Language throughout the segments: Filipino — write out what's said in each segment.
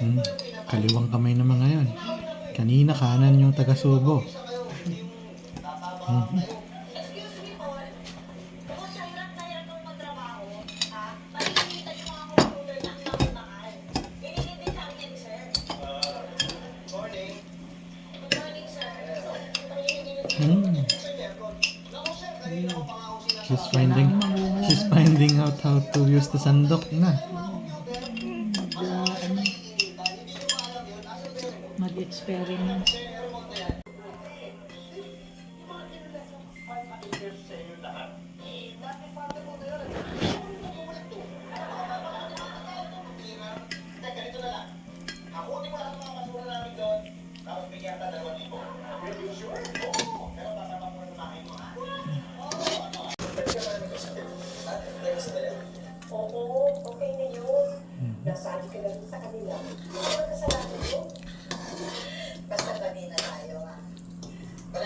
Hmm, kaliwang kamay naman ngayon. Kanina kanan yung taga-subo. Mhm. Hmm. She's finding she's finding out how to use the sandok na. Mag-experiment. Oo,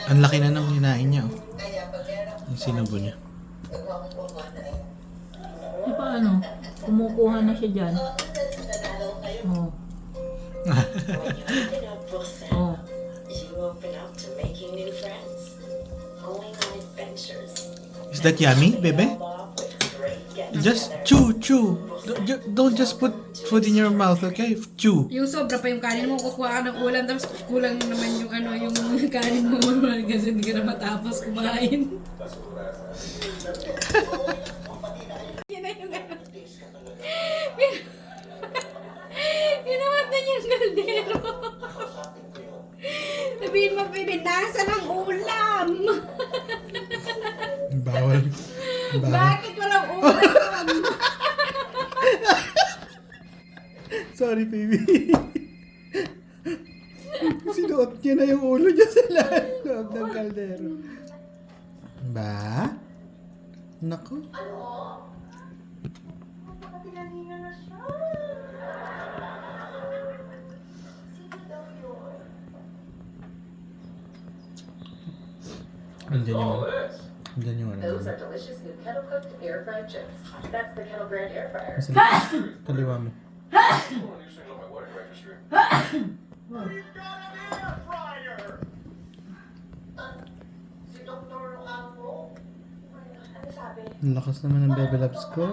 Ang laki na nung hinain niya. Oh. Yung sinubo niya. Di ba ano? Kumukuha na siya dyan. Kayo. Oh. Process, Oh. Is that yummy, bebe? Just chew, chew. Don't, ju- don't just put food in your mouth, okay? Chew. Yung sobra pa yung kanin mo, kukuha ka ng ulam, tapos kulang naman yung ano, yung kanin mo, kasi hindi ka na matapos kumain. Yun na yung ano. Ginawat na niya yung kaldero. Sabihin mo, pinasa ng ulam. Bawal. Bawal. Bakit walang ulam? Sorry, baby. Sinuot niya na yung ulo niya sa lahat loob ng kaldero. Ba? Nako. Andiyan yung ano. Andiyan yung ano. Those are delicious new kettle cooked air fried chips. That's the Kettle Brand air fryer. Kaliwa mo. Ang lakas naman ng Bebe Labs ko.